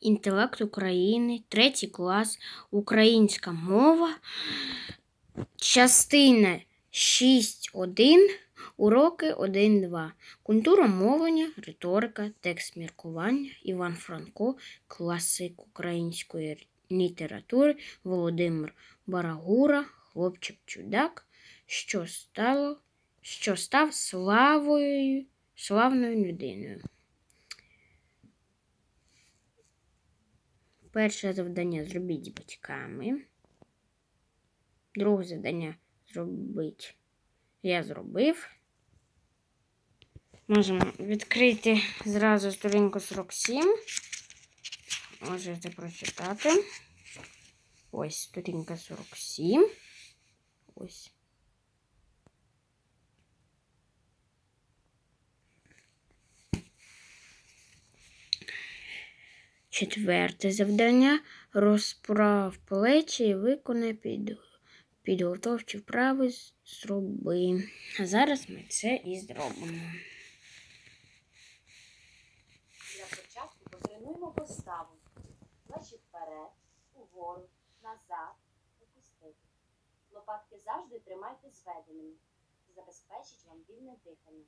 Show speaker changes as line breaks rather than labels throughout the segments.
інтелект України, третій клас, українська мова, частина 6.1, уроки 1.2. Культура мовлення, риторика, текст міркування, Іван Франко, класик української літератури, Володимир Барагура, хлопчик чудак, що стало, що став славою, славною людиною. Перше завдання зробіть з батьками. Друге завдання зробити. Я зробив. Можемо відкрити зразу сторінку 47. Можете прочитати. Ось сторінка 47. Ось. Четверте завдання. Розправ плечі і виконай під, підготовчі вправи зроби. А зараз ми це і зробимо.
Для початку потренуємо поставу. Плечі вперед, угору, назад, опустити. Лопатки завжди тримайте зведеними. Забезпечить вам вільне дихання.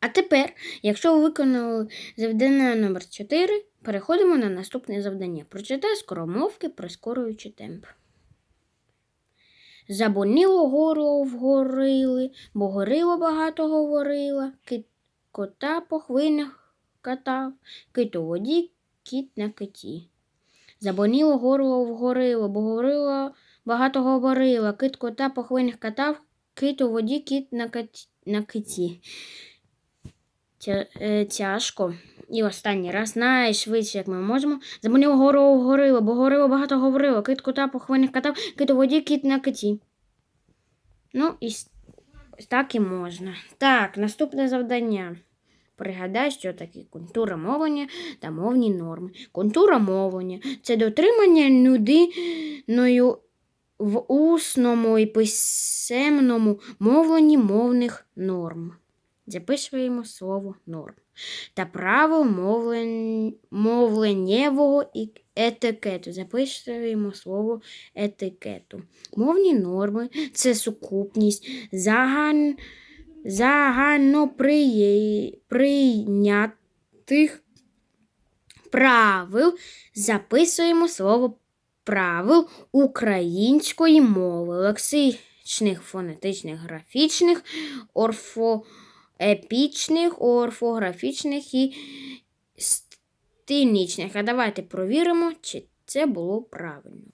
А тепер, якщо ви виконали завдання номер 4, переходимо на наступне завдання. Прочитай скоромовки, прискорюючи темп. Забоніло горло вгорили, бо горило багато говорила, кит кота по хвилях катав, кит у воді, кіт на киті. Забоніло горло вгорило, бо горило багато говорила, кит кота по хвилях катав, кит у воді, кіт на, кат... на киті. Е, Тяжко. І останній раз найшвидше, як ми можемо. Забоніло горло вгорило, бо горило багато говорило, кит кота по хвилях катав, кит у воді, кіт на киті. Ну, і так і можна. Так, наступне завдання. Пригадай, що таке культура мовлення та мовні норми. Культура мовлення це дотримання людиною в усному і писемному мовленні мовних норм. Записуємо слово норм. Та правил мовлен... мовленнєвого етикету. Записуємо слово етикету. Мовні норми це сукупність загаль... загальноприйнятих правил. Записуємо слово правил української мови, лексичних, фонетичних, графічних, орфоепічних, орфографічних і стилічних. А давайте провіримо, чи це було правильно.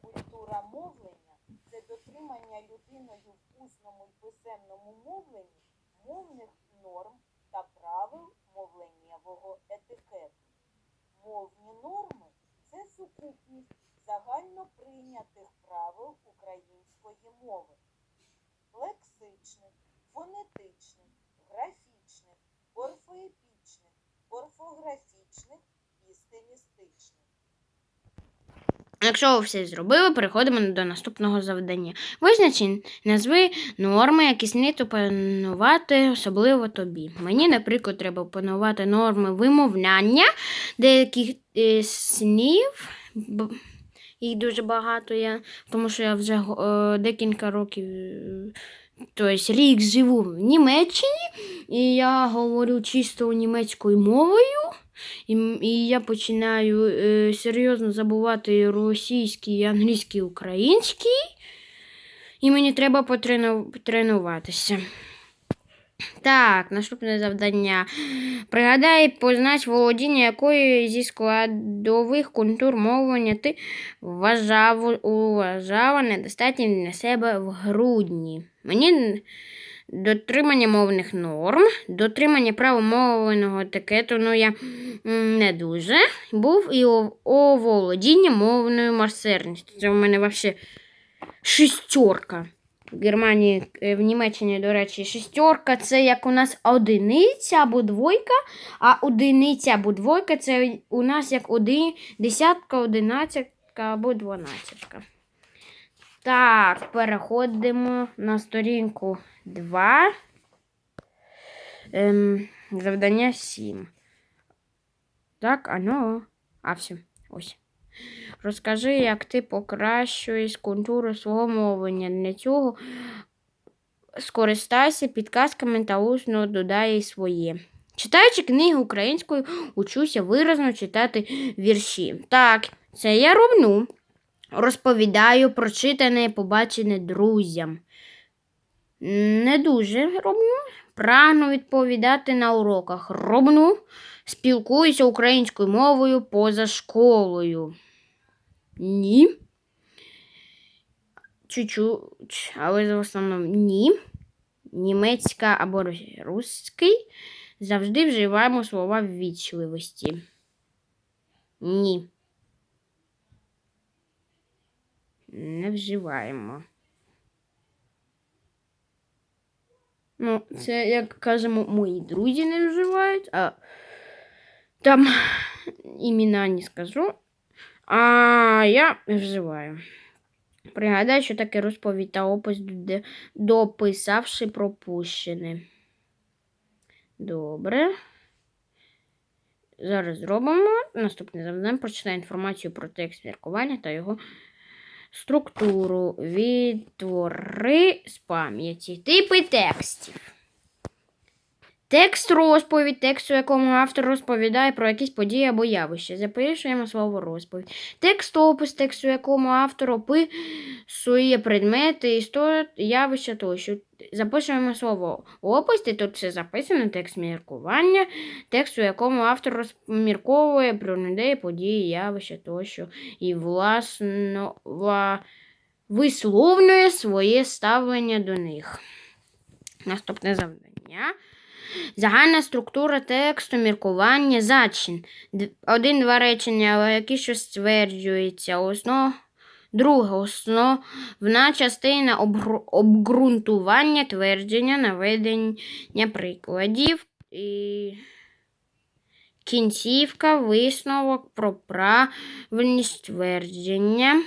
Культура мовлення це дотримання людиною в усному й писемному мовленні мовних норм та правил мовленнєвого етикету. Мовні норми це сукупність загально прийнятих правил української мови, лексичних, фонетичних, графічних, орфоепічних, орфографічних і стилістичних.
Якщо ви все зробили, переходимо до наступного завдання. Визначи назви норми, які слід опанувати особливо тобі. Мені, наприклад, треба опанувати норми вимовляння деяких е, слів. Їх дуже багато я, тому що я вже е, декілька років, е, тобто рік живу в Німеччині, і я говорю чисто німецькою мовою. І, і я починаю е, серйозно забувати російський, англійський, український. І мені треба потрену- потренуватися. Так, наступне завдання. Пригадай, познач володіння якої зі складових культур мовлення ти вважав, уважала недостатнім для себе в грудні. Мені дотримання мовних норм, дотримання права мовленого етикету, ну я не дуже. Був і оволодіння мовною майстерністю. Це в мене взагалі шістерка. В Германії, е, в Німеччині, до речі, шістерка це як у нас одиниця або двойка, а одиниця або двойка це у нас як один, десятка, одинадцятка або дванадцятка. Так, переходимо на сторінку 2. Ем, завдання 7. Так, а ну. А все. Ось. Розкажи, як ти покращуєш контури свого мовлення. Для цього скористайся підказками та усно додай своє. Читаючи книги українською, учуся виразно читати вірші. Так, це я роблю. Розповідаю прочитане і побачене друзям. Не дуже роблю. Прагну відповідати на уроках. Роблю. Спілкуюся українською мовою поза школою. Ні. Чуть-чуть, але в основному ні. Німецька або русський. Завжди вживаємо слова ввічливості. Ні. Не вживаємо. Ну, це, як кажемо, мої друзі не вживають, а там імена не скажу. А я вживаю. Пригадай, що таке розповідь та опис, дописавши пропущене. Добре. Зараз зробимо. Наступне завдання. Прочитай інформацію про текст міркування та його структуру. Відтвори з пам'яті. Типи текстів. Текст розповідь, текст, у якому автор розповідає про якісь події або явище. Запишуємо слово розповідь. Текст опис, текст, у якому автор описує предмети, історії, явища тощо. Запишуємо слово опис, і тут все записано, текст міркування, текст, у якому автор розмірковує про людей, події, явища тощо. І власно висловлює своє ставлення до них. Наступне завдання. Загальна структура тексту, міркування, зачин. Один-два речення, але які щось стверджується. Основ... Друге, основна частина обґрунтування, твердження, наведення прикладів. І кінцівка, висновок про правильність твердження.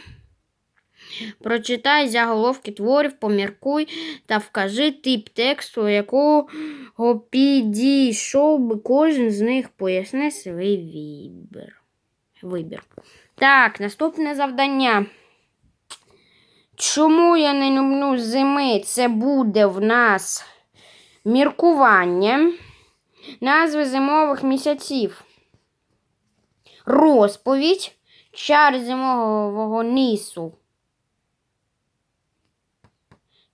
Прочитай заголовки творів, поміркуй та вкажи тип тексту, якого підійшов би кожен з них, поясни свій вибір. вибір. Так, наступне завдання. Чому я не люблю зими? Це буде в нас міркування, назви зимових місяців, розповідь, чар зимового нісу.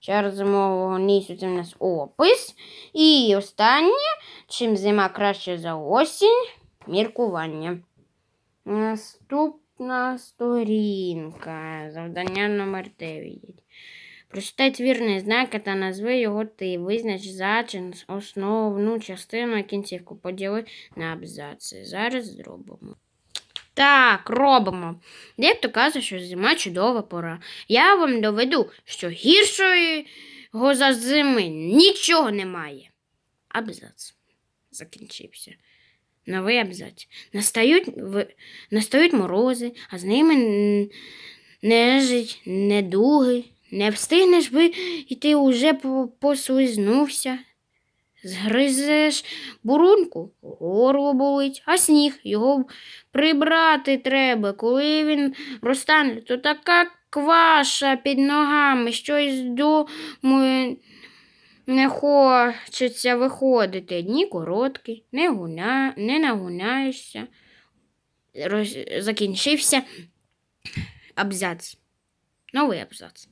Чар зимового це в нас опис. І останнє, чим зима краще за осінь, міркування. Наступна сторінка. Завдання номер 9. Прочитай твірний знак та назви його ти. Визнач зачин, основну частину кінцівку. Поділи на абзаци. Зараз зробимо. Так, робимо. Дехто каже, що зима чудова пора. Я вам доведу, що гіршого за зими нічого немає. Абзац. Закінчився. Новий абзац. Настають. Настають морози, а з ними нежить, недуги. Не встигнеш би, і ти уже по- послизнувся. Згризеш бурунку, горло болить, а сніг його прибрати треба. Коли він розтане, то така кваша під ногами, що й з дому не хочеться виходити. Дні короткі, не, гуня, не нагуняєшся. Роз... Закінчився абзац. Новий абзац.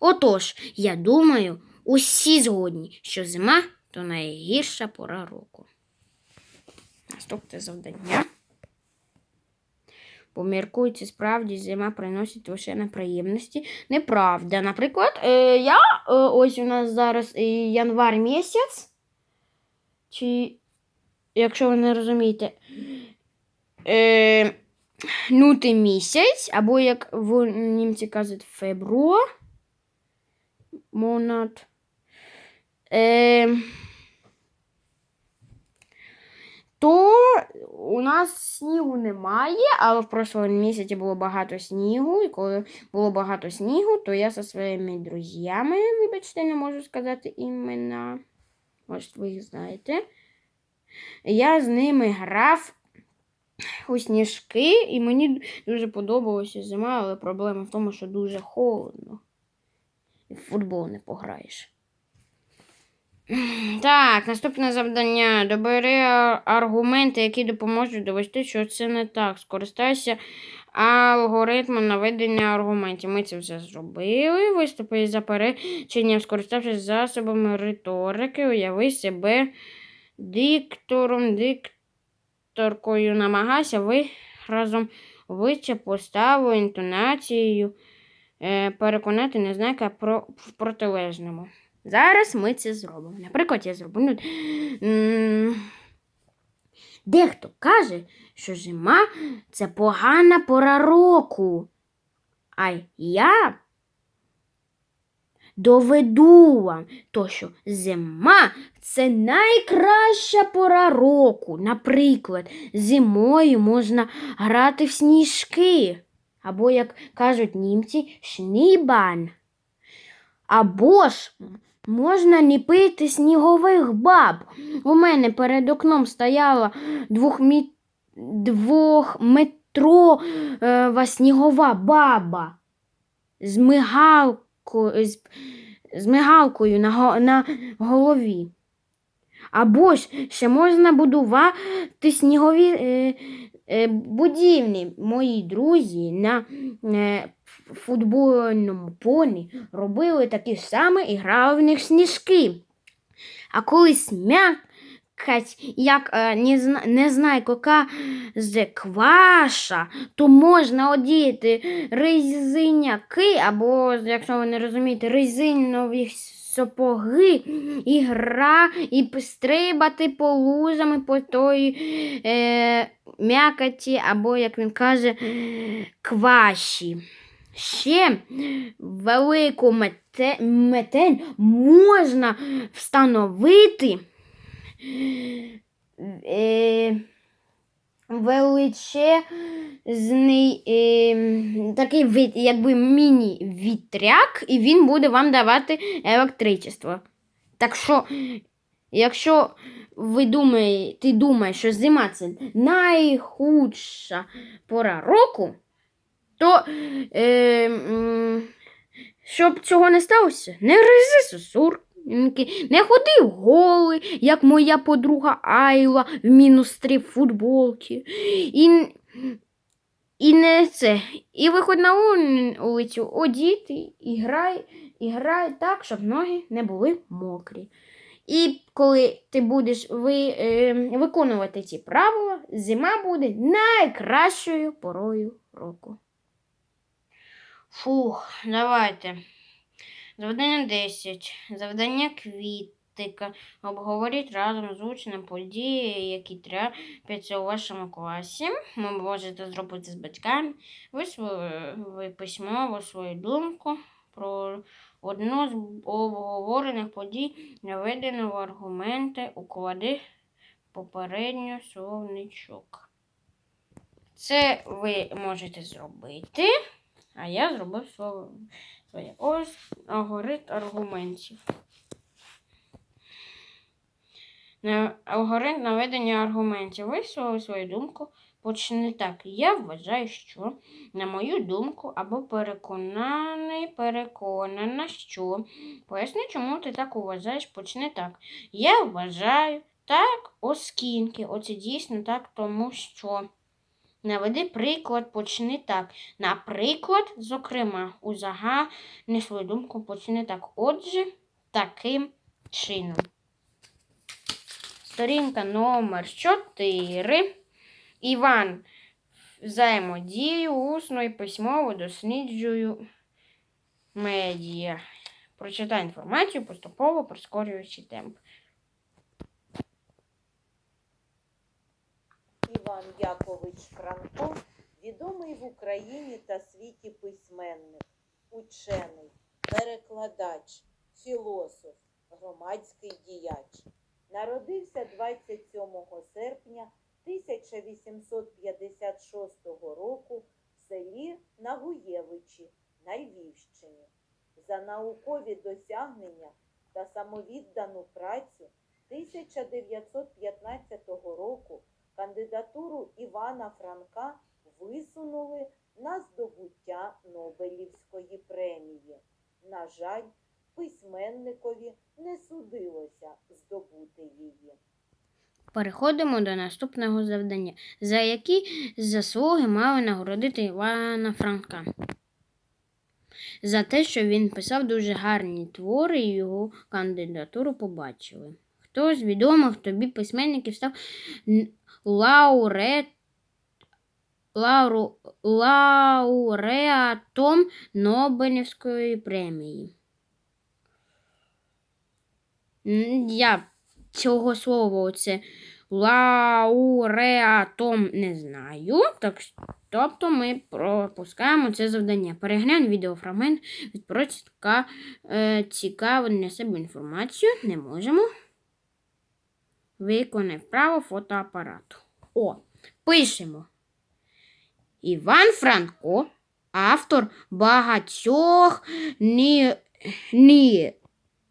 Отож, я думаю, усі згодні, що зима то найгірша пора року. Наступне завдання. Поміркуйте, справді зима приносить лише неприємності. Неправда. Наприклад, е, я е, ось у нас зараз е, январ місяць. Чи, якщо ви не розумієте, е, лютий місяць, або як в німці кажуть, фебруар. Монат. Е, то у нас снігу немає, але в прошлому місяці було багато снігу, і коли було багато снігу, то я зі своїми друзями, вибачте, не можу сказати імена. Може, ви їх знаєте. Я з ними грав у сніжки, і мені дуже подобалося зима, але проблема в тому, що дуже холодно. І в футбол не пограєш. Так, наступне завдання. Добери аргументи, які допоможуть довести, що це не так. Скористайся алгоритмом наведення аргументів. Ми це вже зробили. Виступи із запереченням, скориставшись засобами риторики, уяви себе диктором, дикторкою. Намагайся виразом обличчя, поставою, інтонацією е, переконати незнайка в протилежному. Зараз ми це зробимо. Наприклад, я зроблю. Дехто каже, що зима це погана пора року. А я доведу вам то, що зима це найкраща пора року. Наприклад, зимою можна грати в сніжки. Або, як кажуть німці, шнібан. Або ж можна ліпити снігових баб. У мене перед окном стояла двохмі... двохметрова снігова баба з, мигалко... з... з мигалкою на, на голові. Або ж ще можна будувати снігові е... Е... будівлі. Мої друзі на е... футбольному полі робили такі саме і грали в них сніжки. А коли смякать, як е, не, зна, не знаю, яка з кваша, то можна одіяти резиняки, або, якщо ви не розумієте, резинові сапоги і гра, і стрибати по лузами по той е, м'якоті, або, як він каже, кваші. Ще велику мете, метель можна встановити е, величезний е, такий якби міні-вітряк, і він буде вам давати електричество. Так що, якщо ви думаєте, ти думаєш, що зима це найхудша пора року, то е, щоб цього не сталося, не гризи сосурки, не ходи голий, як моя подруга Айла в мінус три футболки. І, і не це. І виходь на ули- вулицю одіти і грай, і грай так, щоб ноги не були мокрі. І коли ти будеш ви, е, виконувати ці правила, зима буде найкращою порою року. Фух, давайте. Завдання 10. Завдання квітика. Обговоріть разом з учнем події, які трапляться у вашому класі. Ви можете зробити з батьками. Вислови письмово свою думку про одну з обговорених подій, наведено в аргументи, уклади попередньо словничок. Це ви можете зробити. А я зробив слово своє. Ось алгоритм аргументів. Алгоритм наведення аргументів. Висловив свою думку. Почни так. Я вважаю, що, на мою думку, або переконаний, переконана, що. Поясни, чому ти так вважаєш, почни так. Я вважаю так, оскільки. Оце дійсно так, тому що. Наведи приклад, почни так. Наприклад, зокрема, узагальни свою думку почни так. Отже, таким чином. Сторінка номер 4. Іван. Взаємодію усно і письмово досліджую медіа. Прочитай інформацію, поступово прискорюючи темп.
Іван Якович Франко відомий в Україні та світі письменник, учений, перекладач, філософ, громадський діяч. Народився 27 серпня 1856 року в селі Нагуєвичі на Львівщині. За наукові досягнення та самовіддану працю 1915 року кандидатуру Івана Франка висунули на здобуття Нобелівської премії. На жаль, письменникові не судилося здобути її.
Переходимо до наступного завдання, за які заслуги мали нагородити Івана Франка. За те, що він писав дуже гарні твори і його кандидатуру побачили. Хто з відомих тобі письменників став лауреат, лауру, лауреатом Нобелівської премії? Я цього слова оце лауреатом не знаю. Так, тобто ми пропускаємо це завдання. Переглянь відеофрагмент від прочитка е, цікаву для себе інформацію. Не можемо. Виконай вправо фотоапарату. О, пишемо. Іван Франко, автор багатьох ні,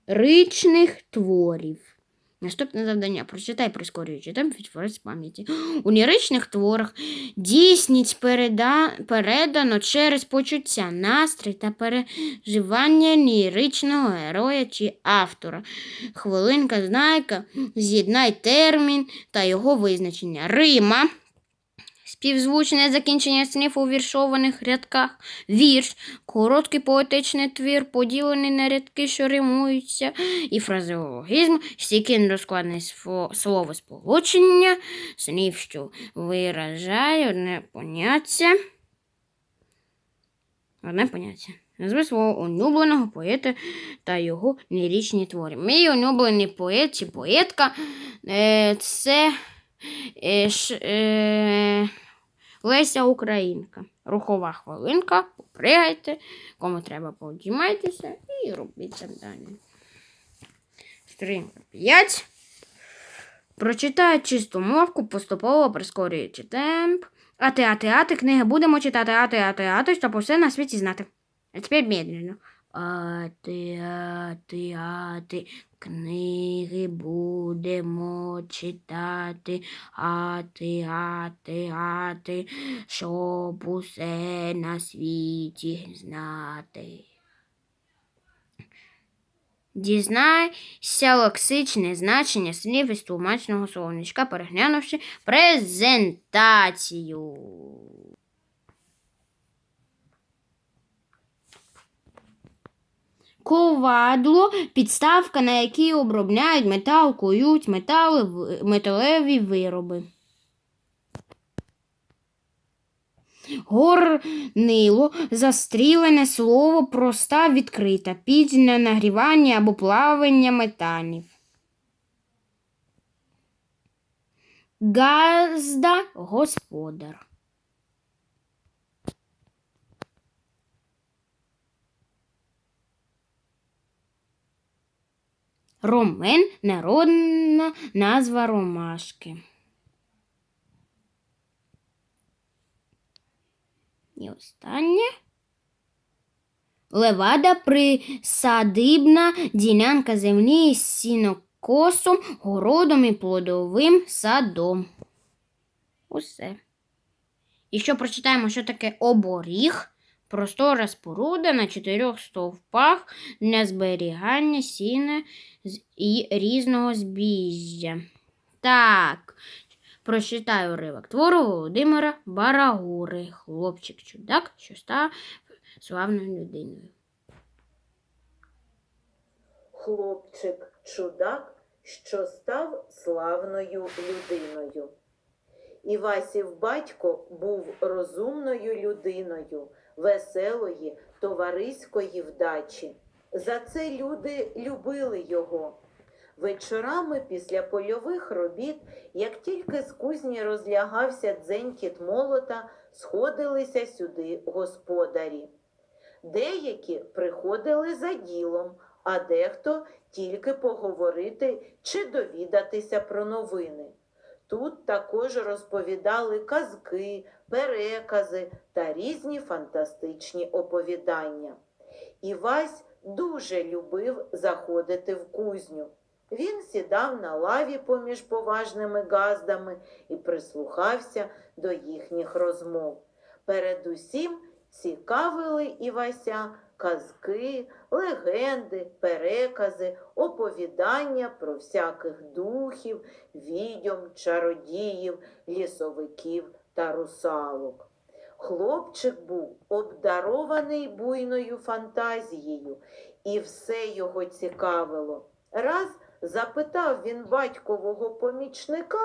ліричних творів. Наступне завдання. Прочитай прискорюючи темп відтворець пам'яті. У ліричних творах дійсність переда... передано через почуття, настрій та переживання ліричного героя чи автора. Хвилинка знайка, з'єднай термін та його визначення. Рима. Співзвучне закінчення слів у віршованих рядках. Вірш короткий поетичний твір, поділений на рядки, що римуються, і фразеологізм, стійке недоскладне сфо- словосполучення, слів, що виражає одне поняття. Одне поняття. Назви свого улюбленого поета та його ліричні твори. Мій улюблений поет чи поетка е, це е, ш, е, Леся Українка. Рухова хвилинка, попригайте, кому треба подіймайтеся і робіть завдання. Сторінка 5. Прочитай чисту мовку, поступово прискорюючи темп. Ати, ати, ати, книги будемо читати, ати, ати, ати, щоб усе на світі знати. А тепер медленно. Ати, ати, ати, книги будемо читати, ати, ати, ати, щоб усе на світі знати. Дізнайся лексичне значення слів із тлумачного словничка, переглянувши презентацію. Ковадло підставка, на якій обробляють метал, кують метали, металеві вироби. Горнило застрілене слово проста відкрита, пізнє нагрівання або плавання металів. Газда господар. Ромен народна назва ромашки. І останнє. Левада присадибна ділянка землі з сінокосом, городом і плодовим садом. Усе. І що прочитаємо, що таке оборіг? Простора споруда на чотирьох стовпах для зберігання сіна і різного збіжжя. Так, прочитаю уривок твору Володимира Барагури, хлопчик-чудак, що став славною людиною.
Хлопчик чудак, що став славною людиною. Івасів батько був розумною людиною, веселої, товариської вдачі. За це люди любили його. Вечорами після польових робіт, як тільки з кузні розлягався дзенькіт молота, сходилися сюди господарі. Деякі приходили за ділом, а дехто тільки поговорити чи довідатися про новини. Тут також розповідали казки, перекази та різні фантастичні оповідання. Івась дуже любив заходити в кузню. він сідав на лаві поміж поважними газдами і прислухався до їхніх розмов. Передусім цікавили Івася казки, легенди, перекази, оповідання про всяких духів, відьом, чародіїв, лісовиків та русалок. Хлопчик був обдарований буйною фантазією, і все його цікавило. Раз запитав він батькового помічника,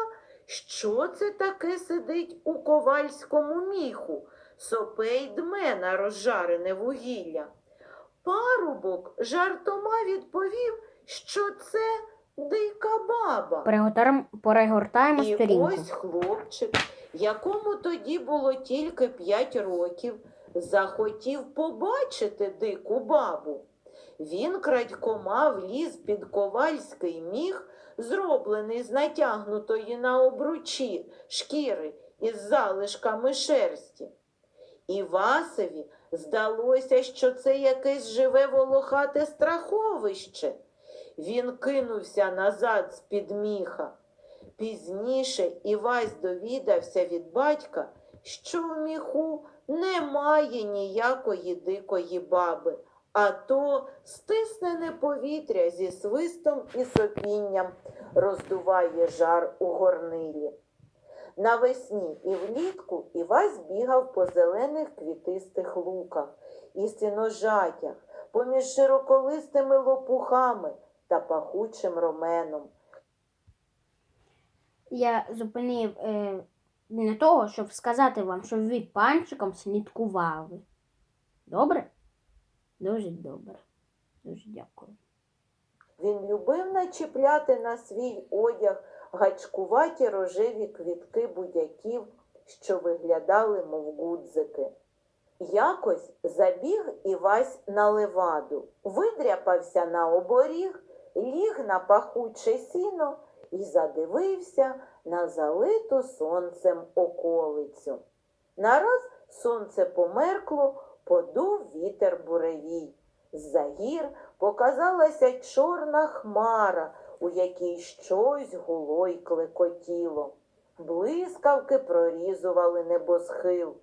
що це таке сидить у ковальському міху, сопе й дме на розжарене вугілля. Парубок жартома відповів, що це дика баба.
Перегортаємо, перегортаємо
І
сторінку.
ось хлопчик, якому тоді було тільки п'ять років, захотів побачити дику бабу. Він крадькома вліз під ковальський міг, зроблений з натягнутої на обручі шкіри із залишками шерсті. Івасові здалося, що це якесь живе волохате страховище. Він кинувся назад з-під міха. Пізніше Івась довідався від батька, що в міху немає ніякої дикої баби, а то стиснене повітря зі свистом і сопінням роздуває жар у горнилі. Навесні і влітку Івась бігав по зелених квітистих луках і сіножатях, поміж широколистими лопухами та пахучим роменом.
Я зупинив е, для того, щоб сказати вам, щоб ви панчиком слідкували. Добре? Дуже добре. Дуже дякую.
Він любив начіпляти на свій одяг гачкуваті рожеві квітки будяків, що виглядали, мов гудзики. Якось забіг Івась на леваду, видряпався на оборіг, ліг на пахуче сіно і задивився на залиту сонцем околицю. Нараз сонце померкло, подув вітер буревій. З-за гір показалася чорна хмара, у якій щось гуло й клекотіло. Блискавки прорізували небосхил.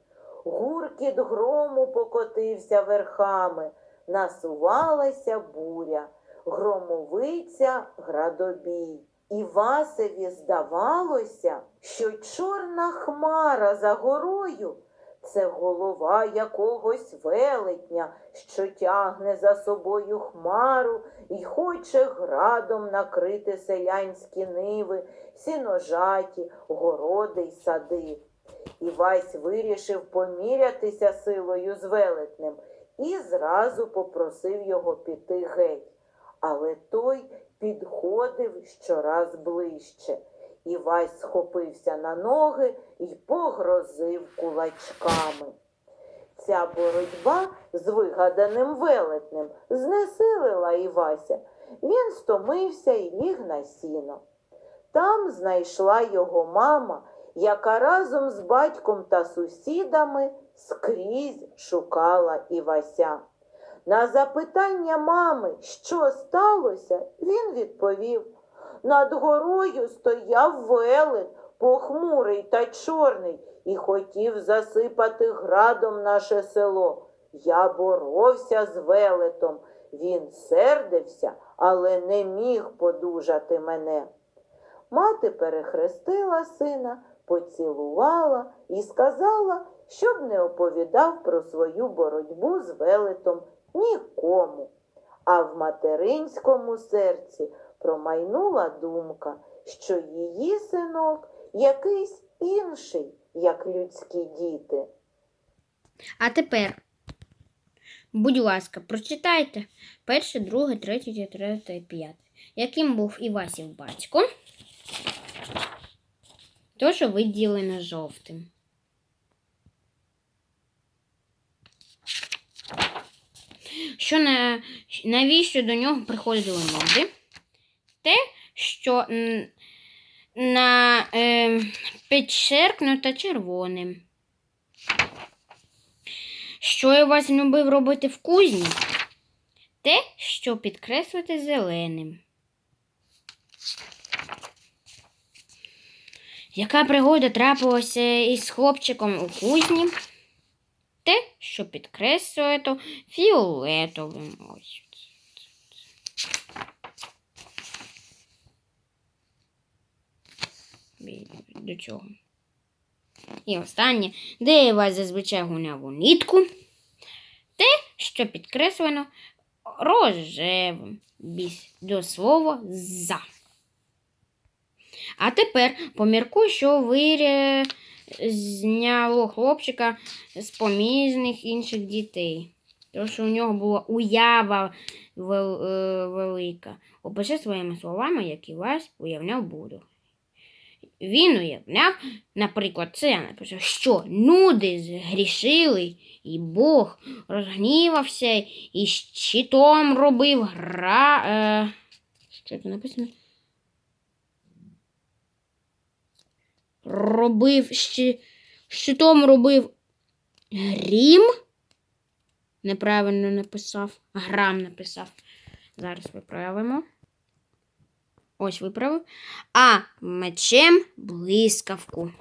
Гуркіт грому покотився верхами, насувалася буря, громовиця градобій. Івасеві здавалося, що чорна хмара за горою це голова якогось велетня, що тягне за собою хмару і хоче градом накрити селянські ниви, сіножаті, городи й сади. Івась вирішив помірятися силою з велетнем і зразу попросив його піти геть. Але той підходив щораз ближче. Івась схопився на ноги і погрозив кулачками. Ця боротьба з вигаданим велетнем знесилила Івася. Він стомився і ліг на сіно. Там знайшла його мама, яка разом з батьком та сусідами скрізь шукала Івася. На запитання мами, що сталося, він відповів. Над горою стояв велет, похмурий та чорний, і хотів засипати градом наше село. Я боровся з велетом. Він сердився, але не міг подужати мене. Мати перехрестила сина, поцілувала і сказала, щоб не оповідав про свою боротьбу з велетом нікому. А в материнському серці промайнула думка, що її синок якийсь інший, як людські діти.
А тепер, будь ласка, прочитайте перше, друге, третє, четверте, п'яте. Яким був Івасів батько? То, що виділено жовтим. Що на, навіщо до нього приходили люди? Те, що на е, підчеркнуто червоним. Що я вас любив робити в кузні? Те, що підкреслити зеленим. Яка пригода трапилася із хлопчиком у кузні? Те, що підкреслює то фіолетовим. До цього. І останнє, де вас зазвичай гуляв у нітку. Те, що підкреслено рожевим біс до слова за. А тепер поміркуй, що виря... зняло хлопчика з поміжних інших дітей. Тому що у нього була уява е, велика. Опиши своїми словами, як і вас уявляв буду. Він уявляв, наприклад, це я напишу, що нуди згрішили, і Бог розгнівався, і щитом робив гра. Е... Що тут написано? Робив щи... щитом робив грім. Неправильно написав. Грам написав. Зараз виправимо. Ось виправив. А мечем блискавку.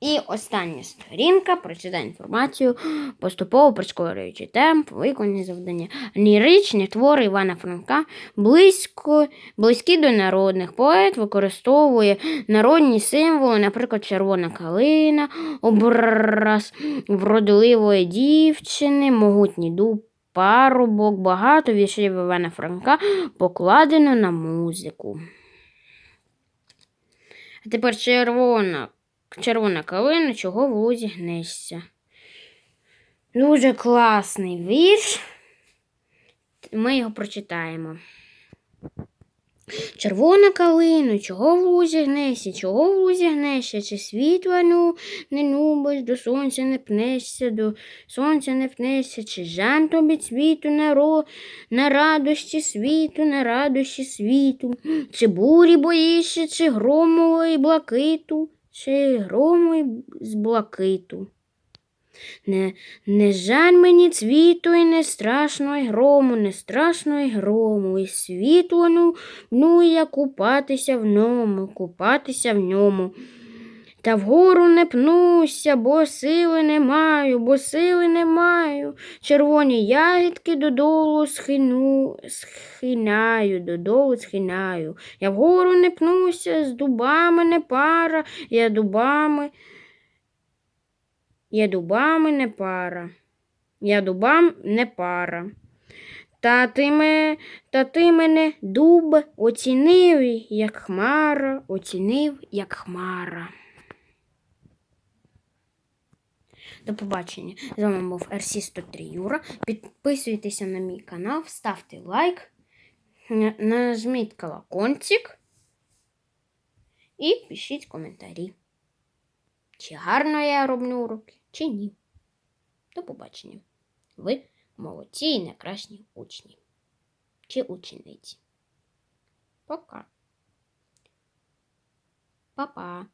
І остання сторінка прочитай інформацію, поступово прискорюючи темп, виконані завдання. Ліричні твори Івана Франка близько, близькі до народних. Поет використовує народні символи, наприклад, червона калина, образ вродливої дівчини, могутній дуб, парубок, багато віршів Івана Франка покладено на музику. А тепер червона, червона калина, чого в гнешся. Дуже класний вірш. Ми його прочитаємо. Червона калина, чого в лузі гнешся, чого в лузі гнешся, чи світла ну не любиш, до сонця не пнешся, до сонця не пнешся, чи жан тобі цвіту на, ро, на радості світу, на радості світу, чи бурі боїшся, чи грому і блакиту, чи грому й з блакиту. Не, не жаль мені цвіту і не страшно й грому, не страшно й грому, і світло ну, ну я купатися в ньому, купатися в ньому. Та вгору не пнуся, бо сили не маю, бо сили не маю. Червоні ягідки додолу схину, схинаю, додолу схинаю. Я вгору не пнуся, з дубами не пара, я дубами. Я дубами не пара. Я дубам не пара. Та ти, ме, та ти мене дуб оцінив, як хмара, оцінив, як хмара. До побачення. З вами був RC103 Юра. Підписуйтеся на мій канал, ставте лайк, нажміть колокольчик і пишіть коментарі. Чи гарно я роблю уроки, чи ні. До побачення. Ви молодці і найкращі учні. Чи учениці. Пока. Па-па.